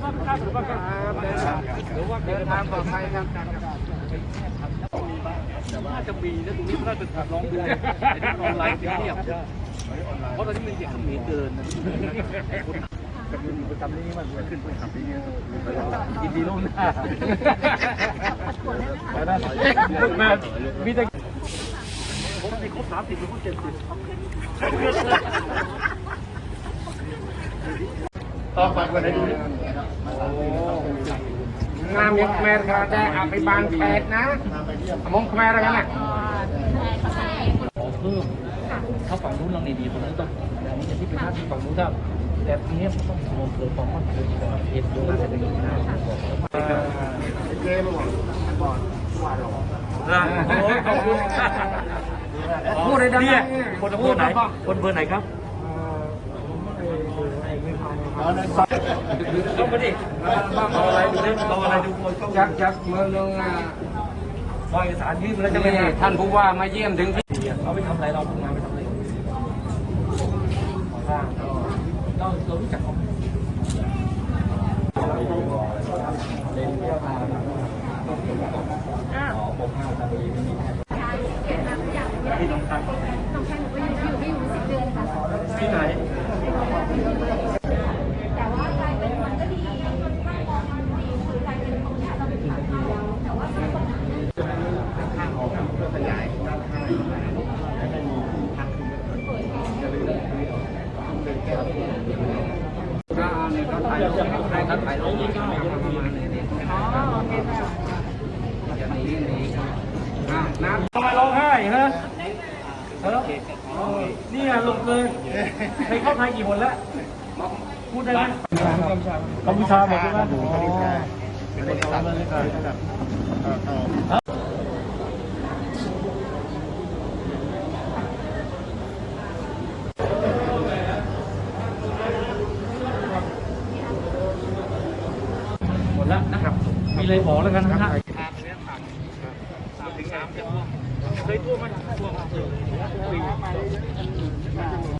เดินทางปลอดภัยครับน่าจะมีนะตรงนี้น่าจะลองดูไอ้ที่ออนไลน์เทียบเพราะตอนนี้มันเด็กมันเกินนะประจำนี้มันขึ้นไปขับที่นี่ยินดีล่วงหน้ามามีแต่ผมมีครบสามสิบหรือครบเจ็ดสิบ ต่อไปวันไหนดูงามยังแม่กระได้อภิบาลแปดนะมงแม่อะไรกันน่ะขอเพิ่มถ้าฝั่งนู้นเราดีๆคนนั้นต้องอย่างนี้อย่างที่เป็นหน้าที่ฝั่งนู้นถ้าแต่ทีนี้มันต้องรวมเกินความมั่นคงของเอ็นดูน่าจะเป็นอย่างนี้นะเกมบอกก่อนว่าหรอขอบคุณพูดได้ดังเนี่ยคนอำเภอไหนคนอำเภอไหนครับ ต้องมาดิบ้างเอาอะไรดูเล่นเออะไรดูคนต้องจักจักเมืองลงอะวางเอกสารยื่นมาแล้วจะไม่นี่ได้ท่านผู้ว่ามาเยี่ยมถึงที่เอาไปทำอะไรเราทำงานไปทำอะไรก่อสร้างก็เราเรารู้จักเขาเรียนเที่ยวทาอ๋อปกห้าตาดีไม่มีที่น้องที่ไหน แต่ว่ากลายเป็นมันก็ดีถ้ามองมันดีคือกลายเป็นตรงเนี้ยเราเป็นฝั่งเขาแต่ว่าถ้าตรงนั้น ก็ในเขาถ่ายรูปให้เขาถ่ายรูปมามามาเลยนี่อ๋อโอเคค่ะจะหนีหนีอะน้ำ ทำไมร้องไห้ฮะเออนี่อะลงเลยไปเข้าไทยกี่คนแล้ว พูดได้ไหมกัมพูชาหมดใช่ไหมหม แล้วนะครับ มีอะไรบอกแล้วกันนะฮะถึงน้ำจะท่วมเคยท่วมไหมท่วมปี